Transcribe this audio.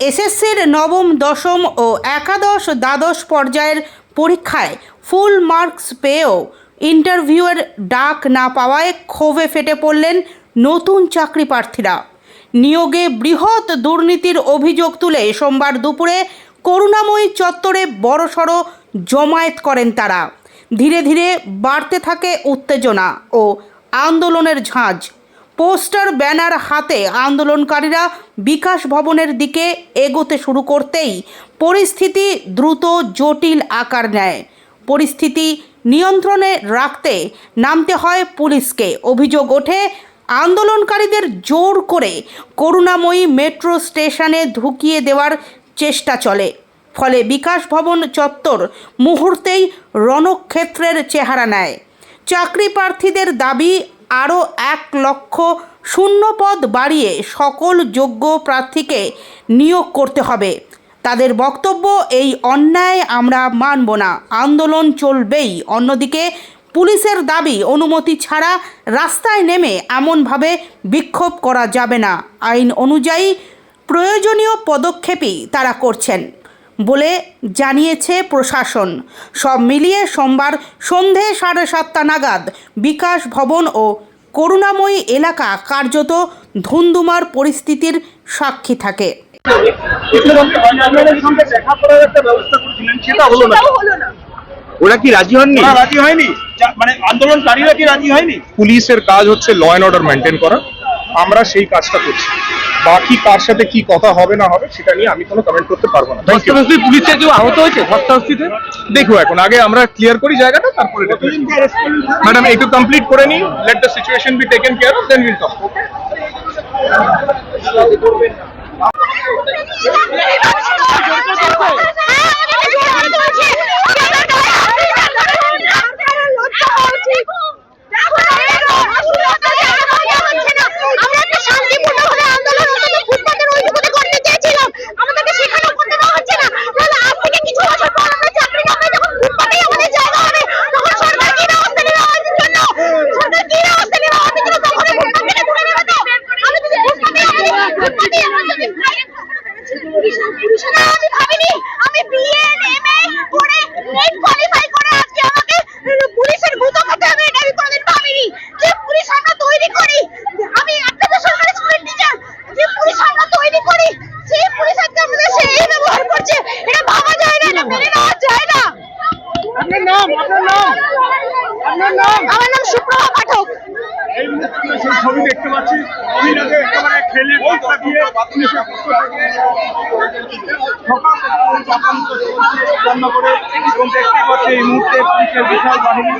এসএসসির নবম, দশম ও একাদশ দ্বাদশ পর্যায়ের পরীক্ষায় ফুল মার্কস পেয়েও ইন্টারভিউয়ের ডাক না পাওয়ায় ক্ষোভে ফেটে পড়লেন নতুন চাকরি প্রার্থীরা। নিয়োগে বৃহৎ দুর্নীতির অভিযোগ তুলে সোমবার দুপুরে করুণাময়ী চত্বরে বড়সড় জমায়েত করেন তারা। ধীরে ধীরে বাড়তে থাকে উত্তেজনা ও আন্দোলনের ঝাঁজ। পোস্টার, ব্যানার হাতে আন্দোলনকারীরা বিকাশ ভবনের দিকে এগোতে শুরু করতেই পরিস্থিতি দ্রুত জটিল আকার নেয়। পরিস্থিতি নিয়ন্ত্রণে রাখতে নামতে হয় পুলিশকে। অভিযোগ ওঠে, আন্দোলনকারীদের জোর করে করুণাময়ী মেট্রো স্টেশনে ঢুকিয়ে দেওয়ার চেষ্টা চলে। ফলে বিকাশ ভবন চত্বর মুহূর্তেই রণক্ষেত্রের চেহারা নেয়। চাকরি প্রার্থীদের দাবি আরও এক লক্ষ শূন্য পদ বাড়িয়ে সকল যোগ্য প্রার্থীকে নিয়োগ করতে হবে। তাদের বক্তব্য, এই অন্যায় আমরা মানব না, আন্দোলন চলবেই। অন্যদিকে, পুলিশের দাবি, অনুমতি ছাড়া রাস্তায় নেমে এমনভাবে বিক্ষোভ করা যাবে না। আইন অনুযায়ী প্রয়োজনীয় পদক্ষেপই তারা করছেন। বলে জানিয়েছে প্রশাসন। সব মিলিয়ে সোমবার সন্ধে সাড়ে সাতটা নাগাদ বিকাশ ভবন ও করুণাময়ী এলাকা কার্যত ধুন্ধুমার পরিস্থিতির সাক্ষী থাকে। ওরা কি রাজি হননি? রাজি হয়নি। মানে আন্দোলনকারীরা কি রাজি হয়নি? পুলিশের কাজ হচ্ছে ল অ্যান্ড অর্ডার মেনটেন করা। আমরা সেই কাজটা করছি। বাকি কার সাথে কি কথা হবে না হবে সেটা নিয়ে আমি কোনো কমেন্ট করতে পারব না. ধস্তাধস্তি পুলিশের কেউ আহত হয়েছে? ধস্তাধস্তিতে? দেখো এখন আগে আমরা ক্লিয়ার করি জায়গাটা তারপরে ম্যাডাম একটু কমপ্লিট করে নিই let the situation be taken care of then will talk okay আমি ভাবিনি আমি বিএ এমএ করে নেট কোয়ালিফাই করে আজকে আমাকে পুলিশের গুতো খেতে হবে এটা আমি কোনোদিন ভাবিনি যে পুলিশ আমরা তৈরি করি আমি একটা তো সরকারি স্কুলের টিচার যে পুলিশ আমরা তৈরি করি সেই পুলিশ আজকে আমাদের সেই ব্যবহার করছে এটা ভাবা যায় না এটা মেনে নেওয়া যায় না আপনার নাম আপনার নাম আপনার নাম। আমার নাম সুপ্রভা পাঠক। এই মুহূর্তে সেই ছবি দেখতে পাচ্ছি। একেবারে খেলে পাত্তা দিয়ে পুলিশের পক্ষ থেকে সকাল থেকে এই চাপান্ত চলছে বন্ধ করে এবং দেখতে পাচ্ছি এই মুহূর্তে পুলিশের বিশাল বাহিনী।